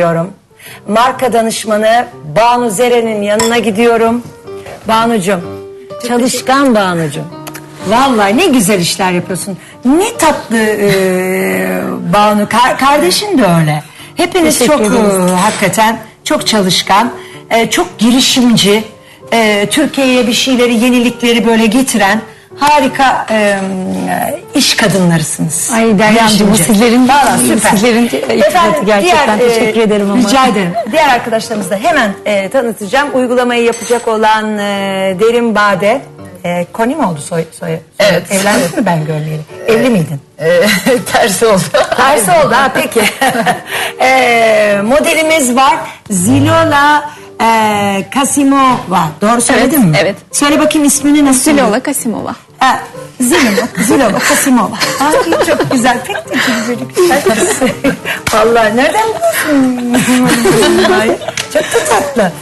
diyorum. Marka danışmanı Banu Zeren'in yanına gidiyorum. Banucum, çalışkan Banucum. Vallahi ne güzel işler yapıyorsun. Ne tatlı e, Banu. Kar- kardeşin de öyle. Hepiniz Teşekkür çok ederiz. e, hakikaten çok çalışkan, e, çok girişimci, e, Türkiye'ye bir şeyleri, yenilikleri böyle getiren harika e, iş kadınlarısınız. Ay Derya'cığım bu sizlerin, süper. sizlerin iltifatı gerçekten diğer, e, teşekkür ederim ama. Rica ederim. Diğer arkadaşlarımızı da hemen e, tanıtacağım. Uygulamayı yapacak olan e, Derin Bade. E, Koni mi oldu soy, soy, soy- Evet. Evlendin mi ben görmeyeli? Evli miydin? Ee, tersi oldu. Tersi oldu ha peki. e, modelimiz var. Zilola e, Kasimova. Doğru söyledim mi? evet. Söyle bakayım ismini nasıl? Zilola Kasimova. Ha, Zilova, Zilova, Kasimova. Ay çok güzel, pek de güzel. Vallahi nereden biliyorsun? Ay, çok da tatlı.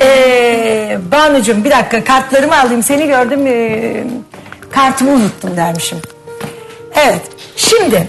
Ee, Banucuğum bir dakika kartlarımı alayım. Seni gördüm, ee, kartımı unuttum dermişim. Evet, şimdi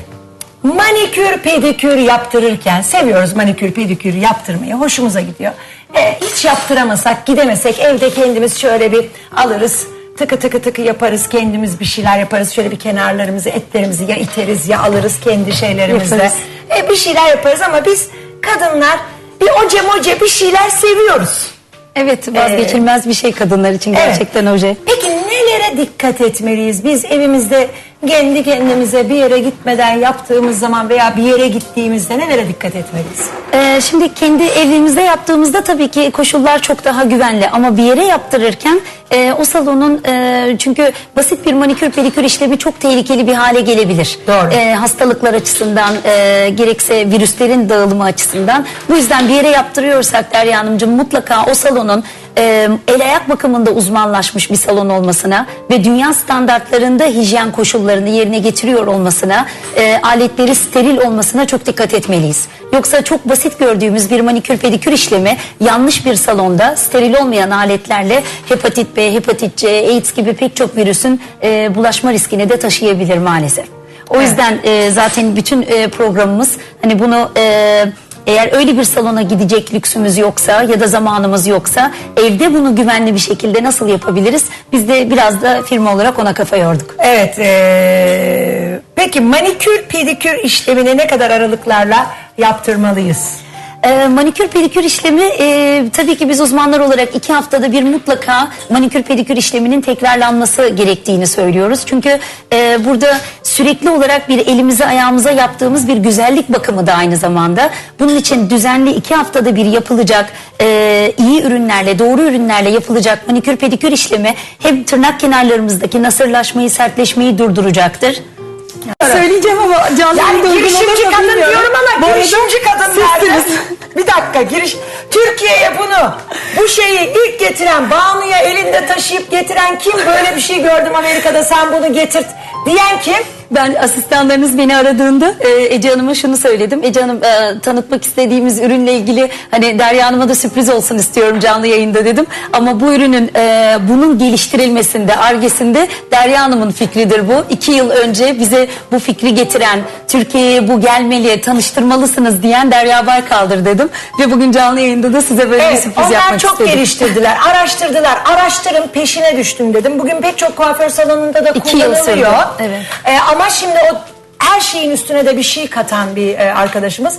manikür pedikür yaptırırken seviyoruz manikür pedikür yaptırmayı. Hoşumuza gidiyor. Ee, hiç yaptıramasak, gidemesek evde kendimiz şöyle bir alırız. Tıkı tıkı tıkı yaparız kendimiz bir şeyler yaparız. Şöyle bir kenarlarımızı etlerimizi ya iteriz ya alırız kendi şeylerimizle. Yaparız. E, bir şeyler yaparız ama biz kadınlar bir oce moce bir şeyler seviyoruz. Evet vazgeçilmez bir şey kadınlar için gerçekten Evet. oje. Peki nelere dikkat etmeliyiz? Biz evimizde kendi kendimize bir yere gitmeden yaptığımız zaman veya bir yere gittiğimizde nelere dikkat etmeliyiz? Ee, şimdi kendi evimizde yaptığımızda tabii ki koşullar çok daha güvenli ama bir yere yaptırırken e, o salonun e, çünkü basit bir manikür pedikür işlemi çok tehlikeli bir hale gelebilir. Doğru. E, hastalıklar açısından e, gerekse virüslerin dağılımı açısından. Bu yüzden bir yere yaptırıyorsak Derya Hanımcığım mutlaka o salonun e, el ayak bakımında uzmanlaşmış bir salon olmasına ve dünya standartlarında hijyen koşullarını yerine getiriyor olmasına, e, aletleri steril olmasına çok dikkat etmeliyiz. Yoksa çok basit gördüğümüz bir manikür pedikür işlemi yanlış bir salonda steril olmayan aletlerle hepatit B, hepatit C, AIDS gibi pek çok virüsün e, bulaşma riskini de taşıyabilir maalesef. O yüzden e, zaten bütün e, programımız hani bunu e, eğer öyle bir salona gidecek lüksümüz yoksa ya da zamanımız yoksa evde bunu güvenli bir şekilde nasıl yapabiliriz? Biz de biraz da firma olarak ona kafa yorduk. Evet. eee, peki manikür pedikür işlemini ne kadar aralıklarla yaptırmalıyız? Ee, manikür pedikür işlemi e, tabii ki biz uzmanlar olarak iki haftada bir mutlaka manikür pedikür işleminin tekrarlanması gerektiğini söylüyoruz. Çünkü e, burada sürekli olarak bir elimize ayağımıza yaptığımız bir güzellik bakımı da aynı zamanda. Bunun için düzenli iki haftada bir yapılacak e, iyi ürünlerle doğru ürünlerle yapılacak manikür pedikür işlemi hem tırnak kenarlarımızdaki nasırlaşmayı sertleşmeyi durduracaktır. Söyleyeceğim ama canlı Yani girişimci kadın bilmiyorum. diyorum Bu ama arada girişimci kadın sizsiniz. nerede? Bir dakika giriş. Türkiye'ye bunu bu şeyi ilk getiren Banu'ya elinde taşıyıp getiren kim? Böyle bir şey gördüm Amerika'da sen bunu getirt diyen kim? Ben asistanlarınız beni aradığında e, Ece Hanım'a şunu söyledim. Ece Hanım e, tanıtmak istediğimiz ürünle ilgili hani Derya Hanım'a da sürpriz olsun istiyorum canlı yayında dedim. Ama bu ürünün e, bunun geliştirilmesinde, argesinde Derya Hanım'ın fikridir bu. İki yıl önce bize bu fikri getiren, Türkiye'ye bu gelmeli, tanıştırmalısınız diyen Derya Baykal'dır dedim. Ve bugün canlı yayında da size böyle bir Evet, sürpriz onlar yapmak çok istedim. geliştirdiler, araştırdılar. Araştırın peşine düştüm dedim. Bugün pek çok kuaför salonunda da İki yıl kullanılıyor. sürdü, evet. Ee, ama şimdi o her şeyin üstüne de bir şey katan bir e, arkadaşımız.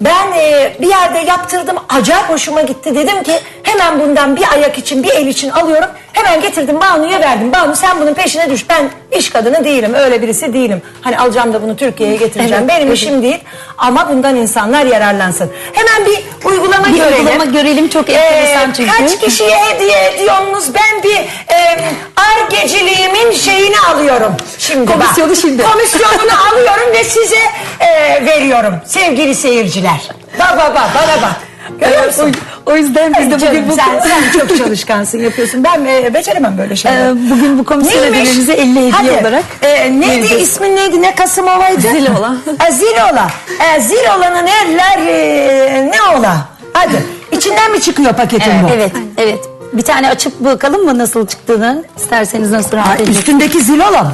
Ben e, bir yerde yaptırdım, acayip hoşuma gitti. Dedim ki hemen bundan bir ayak için, bir el için alıyorum. Hemen getirdim Banu'ya verdim. Banu sen bunun peşine düş. Ben iş kadını değilim, öyle birisi değilim. Hani alacağım da bunu Türkiye'ye getireceğim. Evet, Benim evet. işim değil. Ama bundan insanlar yararlansın. Hemen bir uygulama Bir görelim. uygulama görelim çok enteresan Ee, çünkü. Kaç kişiye hediye ediyorsunuz? Ben bir e, argeciliğimin şeyini alıyorum. Şimdi bak. Komisyonu şimdi. Komisyonunu alıyorum ve size e, veriyorum sevgili seyirciler. Bak bak bak bana bak. Görüyor musun? O, yüzden biz de Canım, bugün bu sen, sen çok çalışkansın yapıyorsun. Ben e, beceremem böyle şeyler. Ee, bugün bu komisyon ödevimizi 50 hediye Hadi. olarak Ee, neydi vereceğiz. ismin neydi? Ne Kasımova'ydı? Zilola. Ha, Zilola. Ee, Zilola'nın eller e, ne ola? Hadi. İçinden mi çıkıyor paketin bu? Evet, evet. Bir tane açıp bakalım mı nasıl çıktığını? İsterseniz nasıl rahat Ha, edin. üstündeki Zilola mı?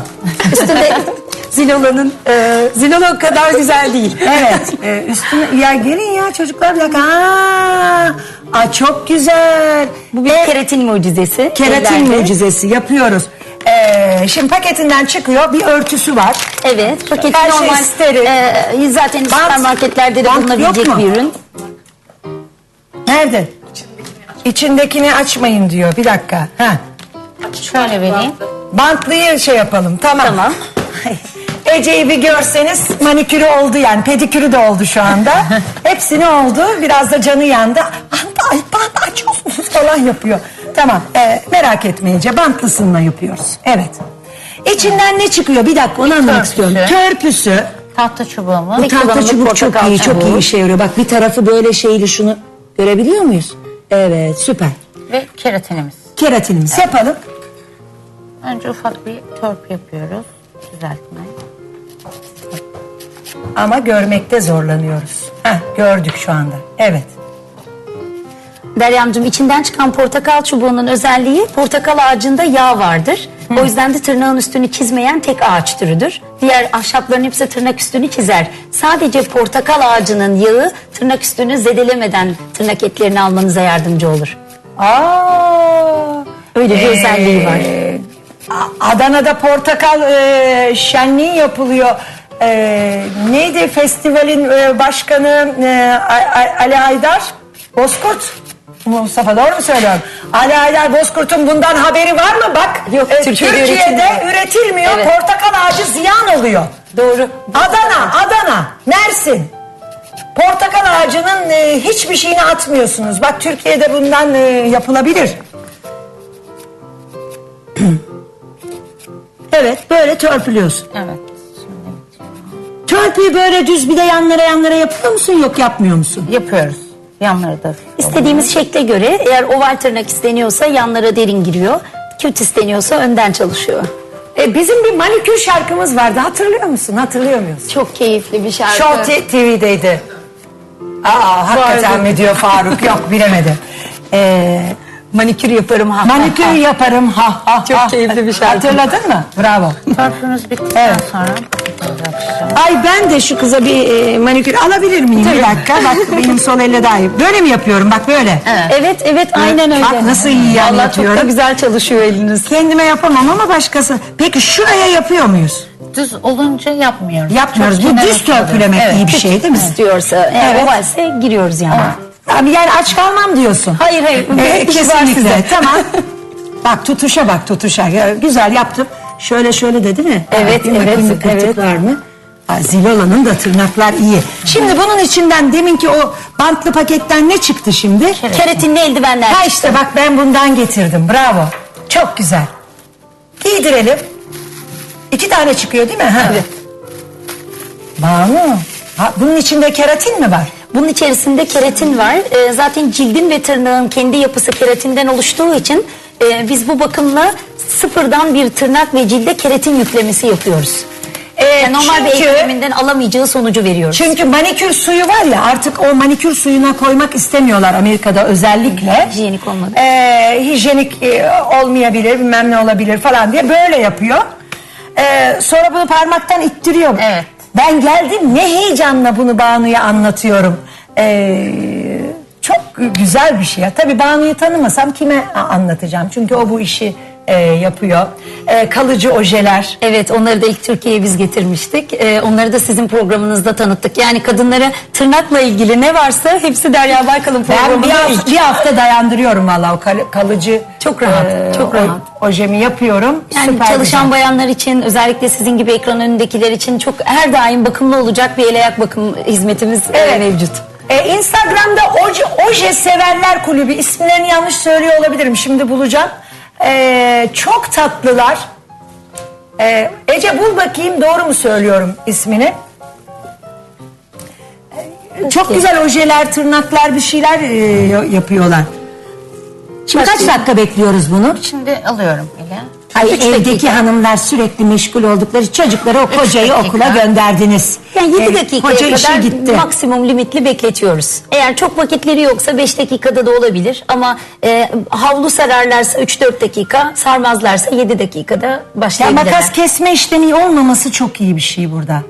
Üstünde Zilola'nın e, Zilola kadar güzel değil. Evet. e, üstüne ya gelin ya çocuklar bir dakika. Aa, aa, çok güzel. Bu bir keratin mucizesi. Keratin ellerde. mucizesi yapıyoruz. Ee, şimdi paketinden çıkıyor bir örtüsü var. Evet, paketi Her şey normal. steril. e, zaten süpermarketlerde de bant bulunabilecek mu? bir ürün. Nerede? İçindekini açmayın diyor. Bir dakika. Ha. Şöyle vereyim. Bantlıyı şey yapalım. Tamam. Tamam. Ece'yi bir görseniz manikürü oldu yani pedikürü de oldu şu anda. Hepsini oldu. Biraz da canı yandı. Falan yapıyor. Tamam e, merak etme Ece bantlısınla yapıyoruz. Evet. İçinden ne çıkıyor? Bir dakika onu anlamak istiyorum. Törpüsü. Tahta çubuğumuz. Bu Bir tahta çubuk çok iyi, çok çubuğu. iyi işe yarıyor. Bak bir tarafı böyle şeyli şunu görebiliyor muyuz? Evet süper. Ve keratinimiz. Keratinimizi yapalım. Önce ufak bir törpü yapıyoruz. Düzeltme. Ama görmekte zorlanıyoruz. Heh, gördük şu anda. Evet. Deryamcığım içinden çıkan portakal çubuğunun özelliği portakal ağacında yağ vardır. O yüzden de tırnağın üstünü çizmeyen tek ağaç türüdür. Diğer ahşapların hepsi tırnak üstünü çizer. Sadece portakal ağacının yağı tırnak üstünü zedelemeden tırnak etlerini almanıza yardımcı olur. Aa, Öyle bir özelliği var. A- Adana'da portakal e, şenliği yapılıyor. E, neydi festivalin e, başkanı e, A- A- Ali Haydar Bozkurt? Mustafa doğru mu söylüyorum? Ali Haydar Bozkurt'un bundan haberi var mı? Bak Yok, e, Türkiye'de Türkiye'de üretilmiyor. üretilmiyor. Evet. Portakal ağacı ziyan oluyor. Doğru. Adana, Adana, Mersin. Portakal ağacının e, hiçbir şeyini atmıyorsunuz. Bak Türkiye'de bundan e, yapılabilir. evet, böyle törpülüyorsun. Evet. Törpüyü böyle düz bir de yanlara yanlara yapıyor musun yok yapmıyor musun? yapıyoruz. Yanları da. İstediğimiz şekle göre eğer oval tırnak isteniyorsa yanlara derin giriyor. Küt isteniyorsa önden çalışıyor. E, bizim bir manikür şarkımız vardı hatırlıyor musun? Hatırlıyor muyuz? Çok keyifli bir şarkı. Show T- TV'deydi. Aa, hakikaten mi diyor Faruk? Yok bilemedi. Ee, Manikür yaparım ha. Manikür yaparım ha ha Çok ha. keyifli bir şarkı. Hatırladın mı? Bravo. Törpümüz bittikten Evet. sonra. Ay ben de şu kıza bir e, manikür alabilir miyim? Bir dakika bak benim sol elle daha iyi. Böyle mi yapıyorum bak böyle. Evet evet aynen öyle. Bak nasıl iyi yan Vallahi çok da yapıyorum. güzel çalışıyor eliniz. Kendime yapamam ama başkası. Peki şuraya yapıyor muyuz? Düz olunca yapmıyoruz. Yapmıyoruz. Bu düz törpülemek Evet. iyi bir şey değil mi? İstiyorsa eğer Evet. ovalse giriyoruz yani. Abi yani aç kalmam diyorsun. Hayır hayır. Ee, kesinlikle. size. Tamam. bak tutuşa bak tutuşa. Ya, güzel yaptım. Şöyle şöyle de değil mi? Evet, bakayım evet, bir kırtık evet. var mı? Ha, Zilola'nın da tırnaklar iyi. Şimdi bunun içinden deminki o bantlı paketten ne çıktı şimdi? Keratinli eldivenler. Ha işte bak ben bundan getirdim. Bravo. Çok güzel. Giydirelim. İki tane çıkıyor değil mi? Ha. Evet. Banu. Ha, bunun içinde keratin mi var? Bunun içerisinde keratin var. Ee, zaten cildin ve tırnağın kendi yapısı keratinden oluştuğu için e, biz bu bakımla sıfırdan bir tırnak ve cilde keratin yüklemesi yapıyoruz. Ee, Yani normal bir çünkü- el kreminden alamayacağı sonucu veriyoruz. Çünkü manikür suyu var ya artık o manikür suyuna koymak istemiyorlar Amerika'da özellikle. Hijyenik olmadı. Ee, hijyenik e, olmayabilir bilmem ne olabilir falan diye böyle yapıyor. Ee, sonra bunu parmaktan ittiriyor. Evet. Ben geldim ne heyecanla bunu Banu'ya anlatıyorum. Ee, çok güzel bir şey ya. Tabii Banu'yu tanımasam kime a- anlatacağım? Çünkü o bu işi e, yapıyor. E, kalıcı ojeler. Evet onları da ilk Türkiye'ye biz getirmiştik. Ee, onları da sizin programınızda tanıttık. Yani kadınlara tırnakla ilgili ne varsa hepsi Derya Baykal'ın Ben bir programında hafta, ilk. bir hafta dayandırıyorum valla o kal- kalıcı Çok rahat, çok o- rahat. ojemi yapıyorum. Yani Süper çalışan güzel. bayanlar için özellikle sizin gibi ekran önündekiler için çok her daim bakımlı olacak bir el ayak bakım hizmetimiz e, Evet. mevcut. E, Instagram'da oje, oje severler kulübü ismlerini yanlış söylüyor olabilirim şimdi bulacağım. E, çok tatlılar. E, Ece bul bakayım doğru mu söylüyorum ismini? E, Çok güzel ojeler, tırnaklar bir şeyler e, yapıyorlar. Şimdi kaç dakika bekliyoruz bunu? Şimdi alıyorum ele. Üç evdeki dakika. hanımlar sürekli meşgul oldukları çocukları o kocayı dakika. okula gönderdiniz. Yani 7 Evet, dakikaya koca işe kadar gitti. maksimum limitli bekletiyoruz. Eğer çok vakitleri yoksa 5 dakikada da olabilir ama e, havlu sararlarsa 3-4 dakika, sarmazlarsa 7 dakikada Ya başlayabilirler. makas kesme işlemi olmaması çok iyi bir şey burada.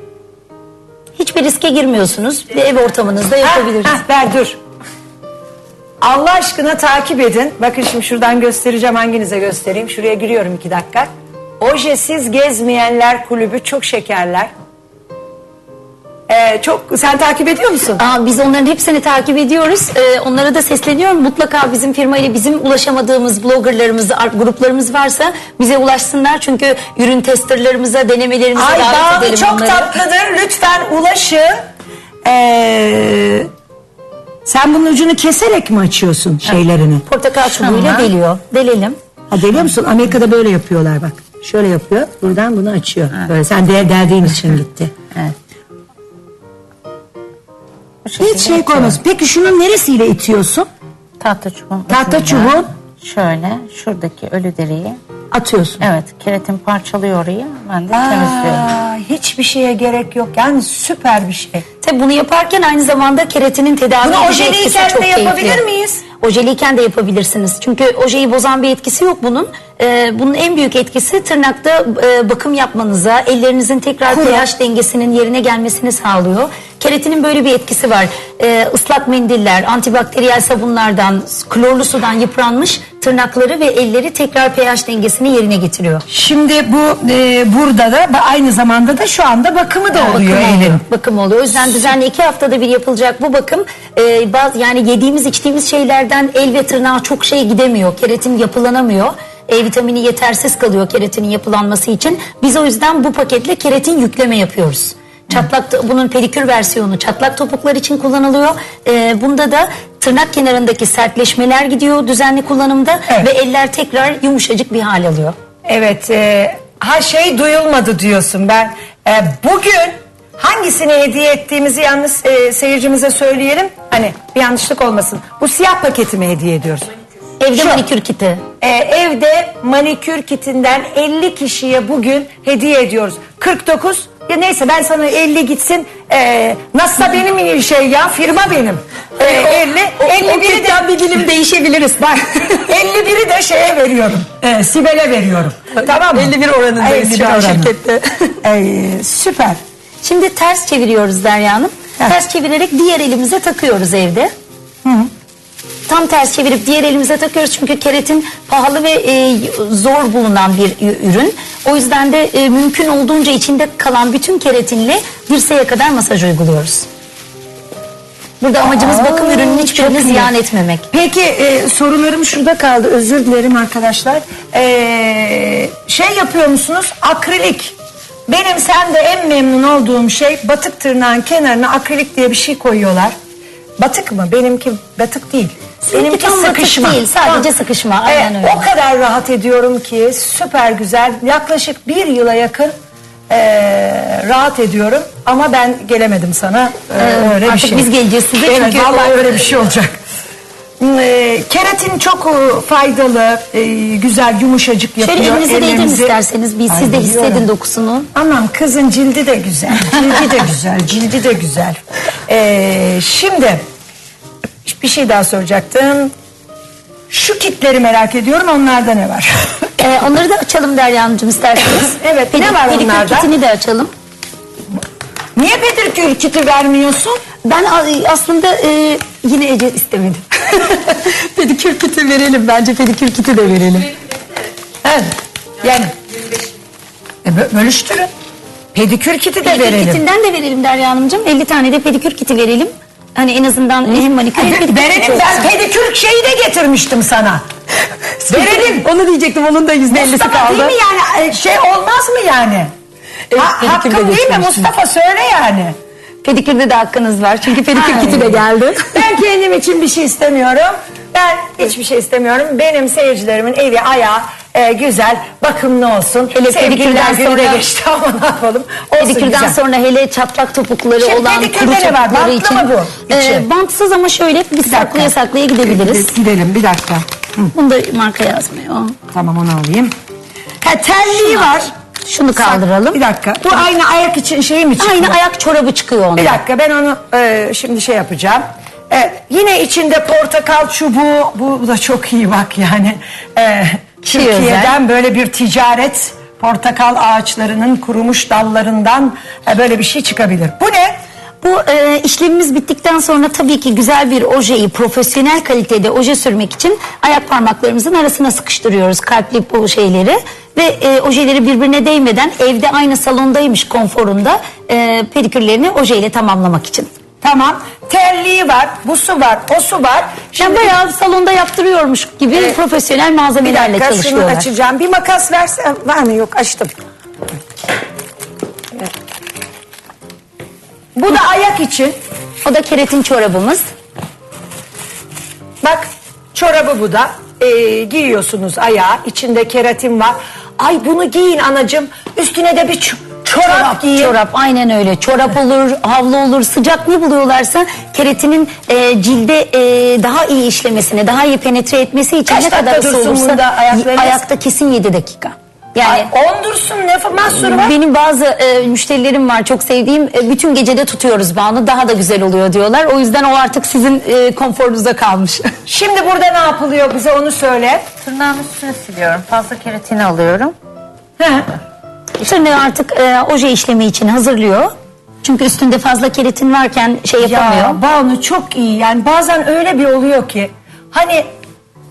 Hiçbir riske girmiyorsunuz ve ev ortamınızda yapabiliriz. Ha, ver dur. Allah aşkına takip edin. Bakın şimdi şuradan göstereceğim hanginize göstereyim. Şuraya giriyorum iki dakika. Ojesiz gezmeyenler kulübü çok şekerler. Ee, çok sen takip ediyor musun? Aa, biz onların hepsini takip ediyoruz. Ee, onlara da sesleniyorum. Mutlaka bizim firma ile bizim ulaşamadığımız bloggerlarımız, gruplarımız varsa bize ulaşsınlar. Çünkü ürün testerlarımıza, denemelerimize Ay davet bağlı edelim çok onları. tatlıdır. Lütfen ulaşın. Ee, sen bunun ucunu keserek mi açıyorsun şeylerini? Portakal çubuğuyla Tamam. deliyor. Delelim. Ha deliyor musun? Amerika'da böyle yapıyorlar bak. Şöyle yapıyor. Buradan bunu açıyor. Böyle sen de deldiğin için gitti. Evet. Bu şekilde Hiç şey koymaz. Peki şunun neresiyle itiyorsun? Tahta çubuğun Tahta ucundan çubuğun? Şöyle şuradaki ölü deriyi. Atıyorsun. Evet keratin parçalıyor orayı. Ben de temizliyorum. Aa, hiçbir şeye gerek yok. Yani süper bir şey. Tabii bunu yaparken aynı zamanda keratinin tedavi Bunu edici etkisi ojeliyken çok de keyifli. yapabilir miyiz? Ojeliyken de yapabilirsiniz. Çünkü ojeyi bozan bir etkisi yok bunun. Ee, bunun en büyük etkisi tırnakta e, bakım yapmanıza, ellerinizin tekrar Kuru. pH dengesinin yerine gelmesini sağlıyor. Keratinin böyle bir etkisi var. Ee, ıslak mendiller, antibakteriyel sabunlardan, klorlu sudan yıpranmış tırnakları ve elleri tekrar pH dengesini yerine getiriyor. Şimdi bu e, burada da aynı zamanda da şu anda bakımı da oluyor bakım elin. oluyor. Bakım oluyor. O yüzden düzenli iki haftada bir yapılacak bu bakım e, bazı yani yediğimiz içtiğimiz şeylerden el ve tırnağa çok şey gidemiyor. Keratin yapılanamıyor. E vitamini yetersiz kalıyor keratinin yapılanması için. Biz o yüzden bu paketle keratin yükleme yapıyoruz. Çatlak bunun pedikür versiyonu çatlak topuklar için kullanılıyor. E, bunda da tırnak kenarındaki sertleşmeler gidiyor düzenli kullanımda Evet. ve eller tekrar yumuşacık bir hal alıyor. Evet. E, ha şey duyulmadı diyorsun. Ben e, bugün hangisini hediye ettiğimizi yalnız e, seyircimize söyleyelim. Hani bir yanlışlık olmasın. Bu siyah paketimi hediye ediyoruz. Evde Şu. manikür kiti. Ee, evde manikür kitinden 50 kişiye bugün hediye ediyoruz. 49 ya neyse ben sana 50 gitsin. Ee, nasıl da benim şey ya firma benim. Ee, 50 51'i de bir dilim değişebiliriz. bak 51'i de şeye veriyorum. Ee, Sibel'e veriyorum. tamam mı? 51 oranındayız 51 şu an oranı. şirkette. Ee, süper. Şimdi ters çeviriyoruz Derya Hanım. Evet. Ters çevirerek diğer elimize takıyoruz evde. Tam ters çevirip diğer elimize takıyoruz çünkü keratin pahalı ve e, zor bulunan bir ürün. O yüzden de e, mümkün olduğunca içinde kalan bütün keratinle dirseğe kadar masaj uyguluyoruz. Burada amacımız bakım Aa, ürünün hiçbirini çok iyi. ziyan etmemek. Peki e, sorularım şurada kaldı. Özür dilerim arkadaşlar. Ee, şey yapıyor musunuz? Akrilik. Benim sende en memnun olduğum şey batık tırnağın kenarına akrilik diye bir şey koyuyorlar. Batık mı? Benimki batık değil. Seninki tam batık değil, sadece sıkışma, aynen Ee, öyle. O kadar rahat ediyorum ki süper güzel. Yaklaşık bir yıla yakın ee, rahat ediyorum. Ama ben gelemedim sana. Ee, Ee, öyle bir artık şey. biz geleceğiz size Evet, çünkü vallahi öyle bir şey olacak. E, keratin çok e, faydalı, e, güzel, yumuşacık yapıyor. Şöyle elinizi değdirin ellerinizi. isterseniz bir Ay, siz de biliyorum. hissedin dokusunu. Anam kızın cildi de güzel, cildi de güzel, cildi de güzel. E, şimdi bir şey daha soracaktım. Şu kitleri merak ediyorum, onlarda ne var? Ee, onları da açalım Derya Hanımcığım isterseniz. Evet, ne var pedikür onlarda? kitini de açalım. Niye pedikür kiti vermiyorsun? Ben a- aslında e, yine Ece istemedim. pedikür kiti verelim. Bence pedikür kiti de verelim. Evet. Yani e, bö- bölüştürün. Pedikür kiti de Pedikür verelim. kitinden de verelim Derya Hanımcığım. 50 tane de pedikür kiti verelim. Hani en azından hem manikür hem pedikür Verelim ben pedikür şeyi de getirmiştim sana. Verelim. Onu diyecektim onun da %50'si Mustafa değil mi yani? E, Şey olmaz mı yani? Evet, ha, pedikür de hakkım değil mi getirmiştim. Mustafa söyle yani. Pedikürde de hakkınız var. Çünkü pedikür kiti de geldi. Ben kendim için bir şey istemiyorum. Ben hiçbir şey istemiyorum. Benim seyircilerimin evi ayağı e, güzel, bakımlı olsun. Hele pedikürden günü de sonra- geçti ama ne yapalım. Olsun Pedikürden güzel. sonra hele çatlak topukları Şimdi olan pedikürde kuru ne var? Bantlı için. mı bu? İçi? E, bantsız ama şöyle biz saklaya saklaya gidebiliriz. Gidelim bir dakika. Bunda marka yazmıyor. tamam onu alayım. Ha, terliği var. Şunu kaldıralım. Bir dakika. Bu aynı ayak için şey mi çıkıyor? Aynı ayak çorabı çıkıyor onda. Bir dakika ben onu e, şimdi şey yapacağım. Evet, yine içinde portakal çubuğu. Bu da çok iyi bak yani. E, Türkiye'den böyle bir ticaret portakal ağaçlarının kurumuş dallarından e, böyle bir şey çıkabilir. Bu ne? Bu e, işlemimiz bittikten sonra tabii ki güzel bir ojeyi profesyonel kalitede oje sürmek için ayak parmaklarımızın arasına sıkıştırıyoruz kalpli bu şeyleri ve e, ojeleri birbirine değmeden evde aynı salondaymış konforunda e, pedikürlerini ojeyle tamamlamak için. Tamam. Terliği var, bu su var, o su var. Yani bayağı salonda yaptırıyormuş gibi Evet. profesyonel bir malzemelerle dakika şunu çalışıyorlar. açacağım. Bir makas versen var mı? Yok açtım. Bu da ayak için. O da keratin çorabımız. Bak çorabı bu da. Ee, giyiyorsunuz ayağa. İçinde keratin var. Ay bunu giyin anacığım. Üstüne de bir ç- çorap, Çorap, giyin. çorap aynen öyle. Çorap olur, havlu olur, sıcak ne buluyorlarsa keratinin e, cilde e, daha iyi işlemesine, daha iyi penetre etmesi için Kaç ne dakika kadar ısı dursun olursa ayaklarınız? ayakta kesin 7 dakika. Yani Ay, on dursun ne mahsuru var? benim bazı e, müşterilerim var çok sevdiğim e, bütün gecede tutuyoruz bağını daha da güzel oluyor diyorlar. O yüzden o artık sizin e, konforunuza kalmış. Şimdi burada ne yapılıyor bize onu söyle. Tırnağın üstüne siliyorum. Fazla keratini alıyorum. He. Tırnağı artık e, oje işlemi için hazırlıyor. Çünkü üstünde fazla keratin varken şey yapamıyor. Ya Banu çok iyi yani bazen öyle bir oluyor ki hani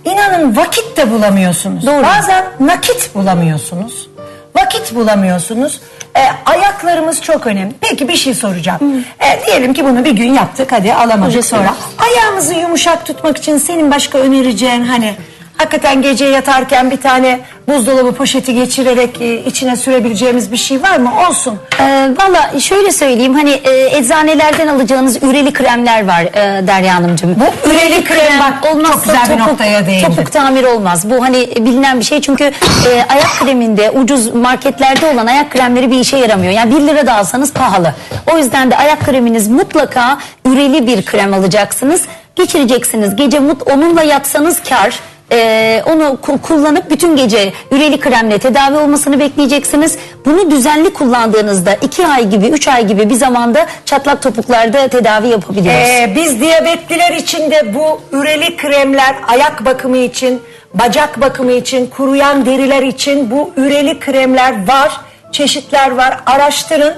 inanın vakit de bulamıyorsunuz. Doğru. Bazen nakit bulamıyorsunuz. Vakit bulamıyorsunuz. E, ayaklarımız çok önemli. Peki bir şey soracağım. E, diyelim ki bunu bir gün yaptık hadi alamadık Hoca sonra. Ayağımızı yumuşak tutmak için senin başka önereceğin hani hakikaten gece yatarken bir tane buzdolabı poşeti geçirerek e, içine sürebileceğimiz bir şey var mı? Olsun. Ee, Valla şöyle söyleyeyim hani e, eczanelerden alacağınız üreli kremler var e, Derya Hanımcığım. Bu üreli krem bak, çok güzel bir noktaya değindin. Topuk tamir olmaz. Bu hani bilinen bir şey çünkü e, ayak kreminde ucuz marketlerde olan ayak kremleri bir işe yaramıyor. Yani 1 lira da alsanız pahalı. O yüzden de ayak kreminiz mutlaka üreli bir krem alacaksınız. Geçireceksiniz. Gece mut onunla yatsanız kar. Ee, onu ku- kullanıp bütün gece üreli kremle tedavi olmasını bekleyeceksiniz. Bunu düzenli kullandığınızda 2 ay gibi 3 ay gibi bir zamanda çatlak topuklarda tedavi yapabiliyoruz. Ee, biz diyabetliler için de bu üreli kremler ayak bakımı için, bacak bakımı için, kuruyan deriler için bu üreli kremler var. Çeşitler var. Araştırın.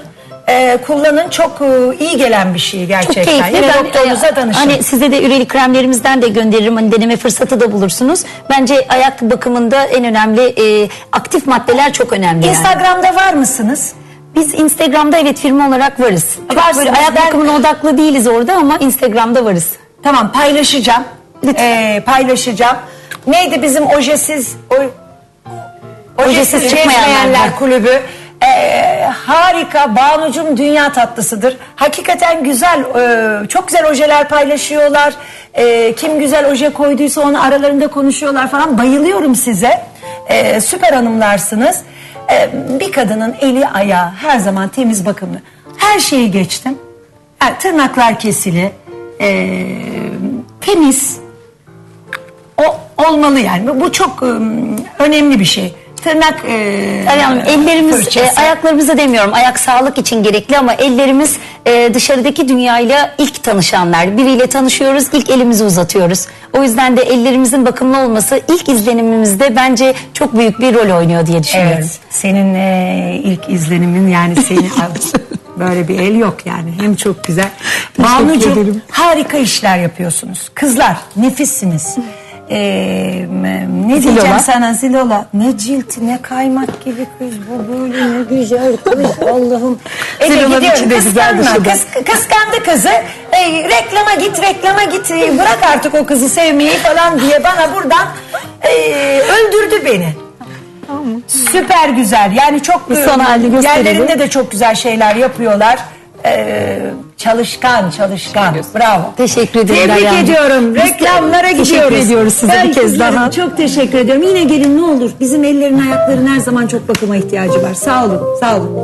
Ee, kullanın çok e, iyi gelen bir şey Çok gerçekten. keyifli. Yine Ben, doktorunuza e, danışın. Hani size de üreli kremlerimizden de gönderirim. Hani deneme fırsatı da bulursunuz. Bence ayak bakımında en önemli e, aktif maddeler çok önemli. yani. Instagram'da var mısınız? Biz Instagram'da evet firma olarak varız. Çok Varsınız. böyle ayak Ben- bakımına odaklı değiliz orada ama Instagram'da varız. Tamam paylaşacağım. Lütfen. Ee, paylaşacağım. Neydi bizim ojesiz o, ojesiz, Ojesiz çıkmayanlar. kulübü. Ee, harika Banucum dünya tatlısıdır. Hakikaten güzel e, çok güzel ojeler paylaşıyorlar. E, kim güzel oje koyduysa onu aralarında konuşuyorlar falan. Bayılıyorum size. E, süper hanımlarsınız. E, bir kadının eli ayağı her zaman temiz bakımlı. Her şeyi geçtim. Ha, tırnaklar kesili. e, temiz o olmalı yani. Bu- çok ım, önemli bir şey. Tırnak e, Derya Hanım, ellerimiz, fırçası. e, ayaklarımıza demiyorum. Ayak sağlık için gerekli ama ellerimiz e, dışarıdaki dünyayla ilk tanışanlar. Biriyle tanışıyoruz, ilk elimizi uzatıyoruz. O yüzden de ellerimizin bakımlı olması ilk izlenimimizde bence çok büyük bir rol oynuyor diye düşünüyorum. Evet. Senin e, ilk izlenimin yani seni böyle bir el yok yani. Hem çok güzel. Banucuğum ederim. harika işler yapıyorsunuz. Kızlar nefissiniz. Ee, ne Zilola. diyeceğim sana Zilola? Ne cilt ne kaymak gibi kız bu böyle ne güzel kız Allah'ım. Eve Zilola'nın gidiyorum, içi de güzel, kıskanma, dışı da. kıs- kıskandı kızı. Ee, reklama git reklama git Ee, bırak artık o kızı sevmeyi falan diye bana buradan ee, öldürdü beni. Süper güzel. Yani çok son halini gösterelim. yerlerinde de çok güzel şeyler yapıyorlar. Ee, çalışkan, çalışkan. Bravo. Teşekkür ederim Tebrik Derya Hanım. ediyorum. Biz de Reklamlara teşekkür gidiyoruz. ediyoruz size bir kez daha. Çok teşekkür ediyorum. Yine gelin ne olur. Bizim ellerin ayakların her zaman çok bakıma ihtiyacı var. Sağ olun. Sağ olun.